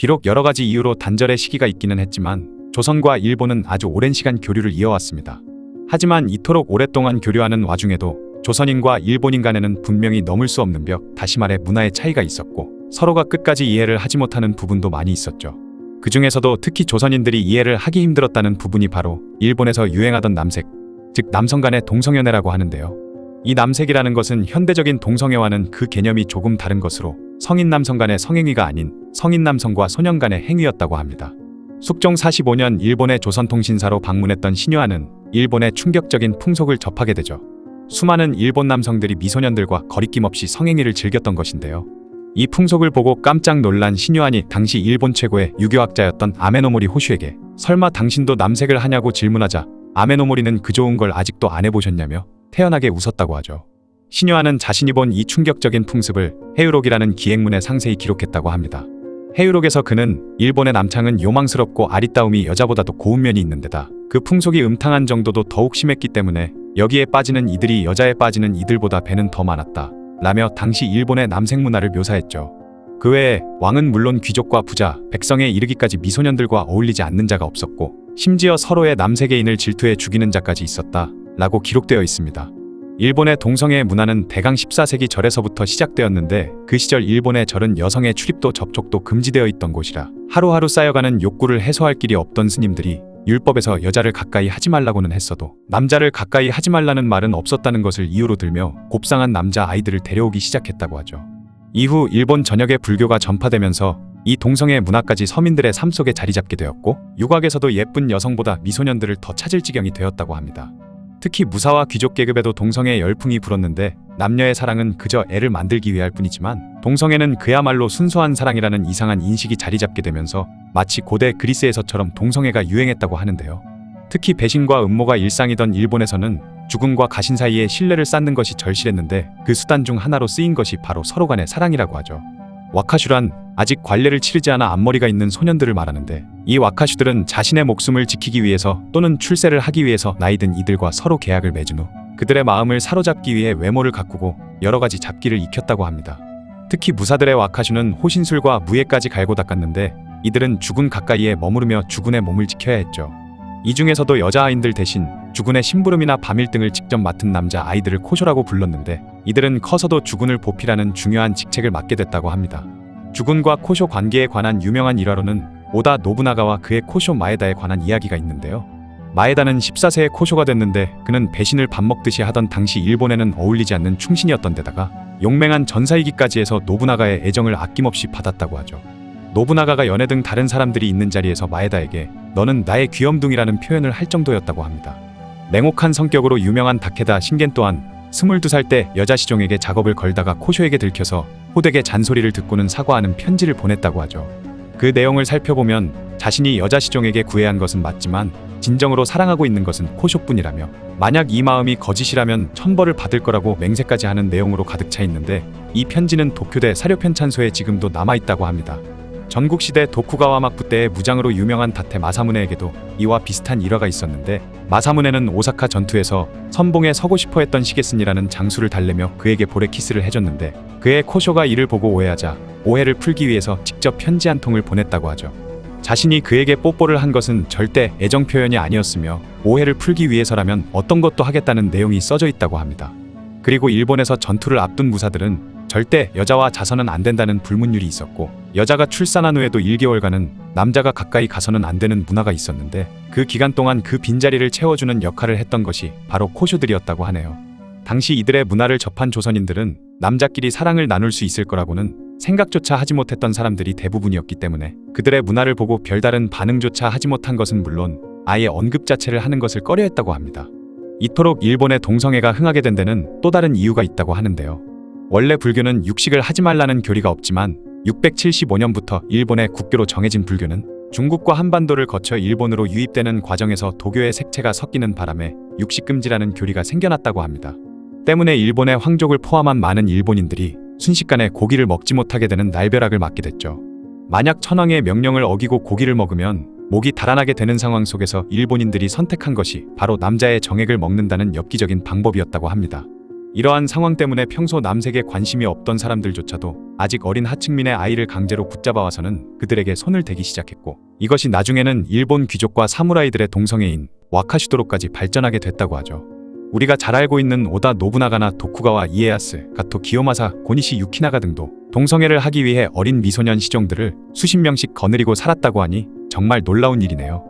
비록 여러 가지 이유로 단절의 시기가 있기는 했지만 조선과 일본은 아주 오랜 시간 교류를 이어왔습니다. 하지만 이토록 오랫동안 교류하는 와중에도 조선인과 일본인 간에는 분명히 넘을 수 없는 벽, 다시 말해 문화의 차이가 있었고 서로가 끝까지 이해를 하지 못하는 부분도 많이 있었죠. 그 중에서도 특히 조선인들이 이해를 하기 힘들었다는 부분이 바로 일본에서 유행하던 남색, 즉 남성 간의 동성연애라고 하는데요. 이 남색이라는 것은 현대적인 동성애와는 그 개념이 조금 다른 것으로 성인 남성 간의 성행위가 아닌 성인 남성과 소년 간의 행위였다고 합니다. 숙종 45년 일본의 조선통신사로 방문했던 신유아는 일본의 충격적인 풍속을 접하게 되죠. 수많은 일본 남성들이 미소년들과 거리낌 없이 성행위를 즐겼던 것인데요. 이 풍속을 보고 깜짝 놀란 신유안이 당시 일본 최고의 유교학자였던 아메노모리 호슈에게 설마 당신도 남색을 하냐고 질문하자 아메노모리는 그 좋은 걸 아직도 안 해보셨냐며 태연하게 웃었다고 하죠. 신유안은 자신이 본 이 충격적인 풍습을 해유록이라는 기행문에 상세히 기록했다고 합니다. 해유록에서 그는 일본의 남창은 요망스럽고 아리따움이 여자보다도 고운 면이 있는 데다 그 풍속이 음탕한 정도도 더욱 심했기 때문에 여기에 빠지는 이들이 여자에 빠지는 이들보다 배는 더 많았다. 라며 당시 일본의 남색 문화를 묘사했죠. 그 외에 왕은 물론 귀족과 부자, 백성에 이르기까지 미소년들과 어울리지 않는 자가 없었고 심지어 서로의 남세계인을 질투해 죽이는 자까지 있었다. 라고 기록되어 있습니다. 일본의 동성애 문화는 대강 14세기 절에서부터 시작되었는데 그 시절 일본의 절은 여성의 출입도 접촉도 금지되어 있던 곳이라 하루하루 쌓여가는 욕구를 해소할 길이 없던 스님들이 율법에서 여자를 가까이 하지 말라고는 했어도 남자를 가까이 하지 말라는 말은 없었다는 것을 이유로 들며 곱상한 남자 아이들을 데려오기 시작했다고 하죠. 이후 일본 전역에 불교가 전파되면서 이 동성애 문화까지 서민들의 삶 속에 자리 잡게 되었고 유곽에서도 예쁜 여성보다 미소년들을 더 찾을 지경이 되었다고 합니다. 특히 무사와 귀족 계급에도 동성애 열풍이 불었는데 남녀의 사랑은 그저 애를 만들기 위할 뿐이지만 동성애는 그야말로 순수한 사랑이라는 이상한 인식이 자리 잡게 되면서 마치 고대 그리스에서처럼 동성애가 유행했다고 하는데요. 특히 배신과 음모가 일상이던 일본에서는 죽음과 가신 사이에 신뢰를 쌓는 것이 절실했는데 그 수단 중 하나로 쓰인 것이 바로 서로 간의 사랑이라고 하죠. 와카슈란 아직 관례를 치르지 않아 앞머리가 있는 소년들을 말하는데 이 와카슈들은 자신의 목숨을 지키기 위해서 또는 출세를 하기 위해서 나이든 이들과 서로 계약을 맺은 후 그들의 마음을 사로잡기 위해 외모를 가꾸고 여러 가지 잡기를 익혔다고 합니다. 특히 무사들의 와카슈는 호신술과 무예까지 갈고 닦았는데 이들은 죽은 가까이에 머무르며 죽은의 몸을 지켜야 했죠. 이 중에서도 여자아이들 대신 죽은의 심부름이나 밤일 등을 직접 맡은 남자 아이들을 코쇼라고 불렀는데 이들은 커서도 죽은을 보필하는 중요한 직책을 맡게 됐다고 합니다. 죽은과 코쇼 관계에 관한 유명한 일화로는 오다 노부나가와 그의 코쇼 마에다에 관한 이야기가 있는데요. 마에다는 14세에 코쇼가 됐는데 그는 배신을 밥 먹듯이 하던 당시 일본에는 어울리지 않는 충신이었던 데다가 용맹한 전사이기까지 해서 노부나가의 애정을 아낌없이 받았다고 하죠. 노부나가가 연애 등 다른 사람들이 있는 자리에서 마에다에게 너는 나의 귀염둥이라는 표현을 할 정도였다고 합니다. 냉혹한 성격으로 유명한 다케다 신겐 또한 22살 때 여자 시종에게 작업을 걸다가 코쇼에게 들켜서 호되게 잔소리를 듣고는 사과하는 편지를 보냈다고 하죠. 그 내용을 살펴보면 자신이 여자 시종에게 구애한 것은 맞지만 진정으로 사랑하고 있는 것은 코쇼뿐이라며 만약 이 마음이 거짓이라면 천벌을 받을 거라고 맹세까지 하는 내용으로 가득 차 있는데 이 편지는 도쿄대 사료편찬소에 지금도 남아 있다고 합니다. 전국시대 도쿠가와 막부 때의 무장으로 유명한 다테 마사무네에게도 이와 비슷한 일화가 있었는데 마사무네는 오사카 전투에서 선봉에 서고 싶어 했던 시게슨이라는 장수를 달래며 그에게 볼에 키스를 해줬는데 그의 코쇼가 이를 보고 오해하자 오해를 풀기 위해서 직접 편지 한 통을 보냈다고 하죠. 자신이 그에게 뽀뽀를 한 것은 절대 애정 표현이 아니었으며 오해를 풀기 위해서라면 어떤 것도 하겠다는 내용이 써져 있다고 합니다. 그리고 일본에서 전투를 앞둔 무사들은 절대 여자와 자서는 안 된다는 불문율이 있었고 여자가 출산한 후에도 1개월간은 남자가 가까이 가서는 안 되는 문화가 있었는데 그 기간 동안 그 빈자리를 채워주는 역할을 했던 것이 바로 코쇼들이었다고 하네요. 당시 이들의 문화를 접한 조선인들은 남자끼리 사랑을 나눌 수 있을 거라고는 생각조차 하지 못했던 사람들이 대부분이었기 때문에 그들의 문화를 보고 별다른 반응조차 하지 못한 것은 물론 아예 언급 자체를 하는 것을 꺼려했다고 합니다. 이토록 일본의 동성애가 흥하게 된 데는 또 다른 이유가 있다고 하는데요. 원래 불교는 육식을 하지 말라는 교리가 없지만 675년부터 일본의 국교로 정해진 불교는 중국과 한반도를 거쳐 일본으로 유입되는 과정에서 도교의 색채가 섞이는 바람에 육식금지라는 교리가 생겨났다고 합니다. 때문에 일본의 황족을 포함한 많은 일본인들이 순식간에 고기를 먹지 못하게 되는 날벼락을 맞게 됐죠. 만약 천황의 명령을 어기고 고기를 먹으면 목이 달아나게 되는 상황 속에서 일본인들이 선택한 것이 바로 남자의 정액을 먹는다는 엽기적인 방법이었다고 합니다. 이러한 상황 때문에 평소 남색에 관심이 없던 사람들조차도 아직 어린 하층민의 아이를 강제로 붙잡아와서는 그들에게 손을 대기 시작했고 이것이 나중에는 일본 귀족과 사무라이들의 동성애인 와카시도로까지 발전하게 됐다고 하죠. 우리가 잘 알고 있는 오다 노부나가나 도쿠가와 이에야스, 가토 기요마사, 고니시 유키나가 등도 동성애를 하기 위해 어린 미소년 시종들을 수십 명씩 거느리고 살았다고 하니 정말 놀라운 일이네요.